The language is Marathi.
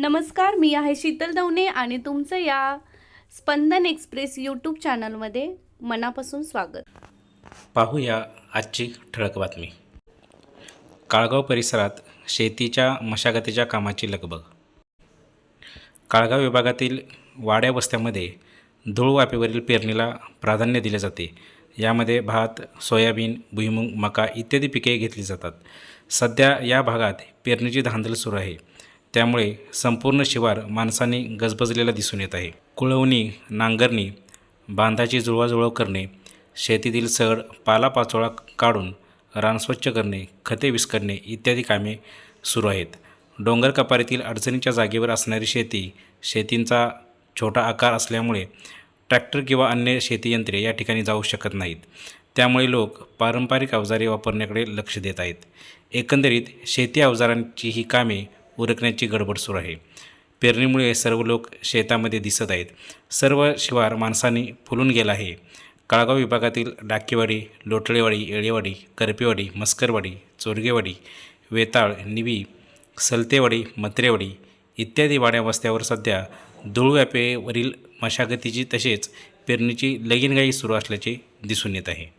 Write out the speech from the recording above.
नमस्कार मी आहे शीतल दवणे आणि तुमचं या स्पंदन एक्सप्रेस यूट्यूब चॅनलमध्ये मनापासून स्वागत. पाहूया आजची ठळक बातमी. काळगाव परिसरात शेतीच्या मशागतीच्या कामाची लगबग. काळगाव विभागातील वाड्या वस्त्यामध्ये धूळ वाफेवरील पेरणीला प्राधान्य दिले जाते. यामध्ये भात सोयाबीन भुईमूग मका इत्यादी पिके घेतली जातात. सध्या या भागात पेरणीची धांदल सुरू आहे. त्यामुळे संपूर्ण शिवार माणसांनी गजबजलेला दिसून येत आहे. कुळवणी नांगरणी बांधाची जुळवाजुळव करणे शेतीतील सड पालापाचोळा काढून रान स्वच्छ करणे खते विस्करणे इत्यादी कामे सुरू आहेत. डोंगर कपारीतील अडचणीच्या जागेवर असणारी शेती शेतींचा छोटा आकार असल्यामुळे ट्रॅक्टर किंवा अन्य शेती यंत्रे या ठिकाणी जाऊ शकत नाहीत. त्यामुळे लोक पारंपरिक अवजारे वापरण्याकडे लक्ष देत आहेत. एकंदरीत शेती अवजारांची ही कामे उरकण्याची गडबड सुरू आहे. पेरणीमुळे सर्व लोक शेतामध्ये दिसत आहेत. सर्व शिवार माणसांनी फुलून गेला आहे. काळगाव विभागातील डाकेवाडी लोटळेवाडी येळेवाडी करपेवाडी मस्करवाडी चोरगेवाडी वेताळ निवी सलतेवाडी मत्रेवाडी इत्यादी वाड्या वस्त्यावर सध्या धुळव्यापेवरील मशागतीची तसेच पेरणीची लगीनगाई सुरू असल्याचे दिसून येत आहे.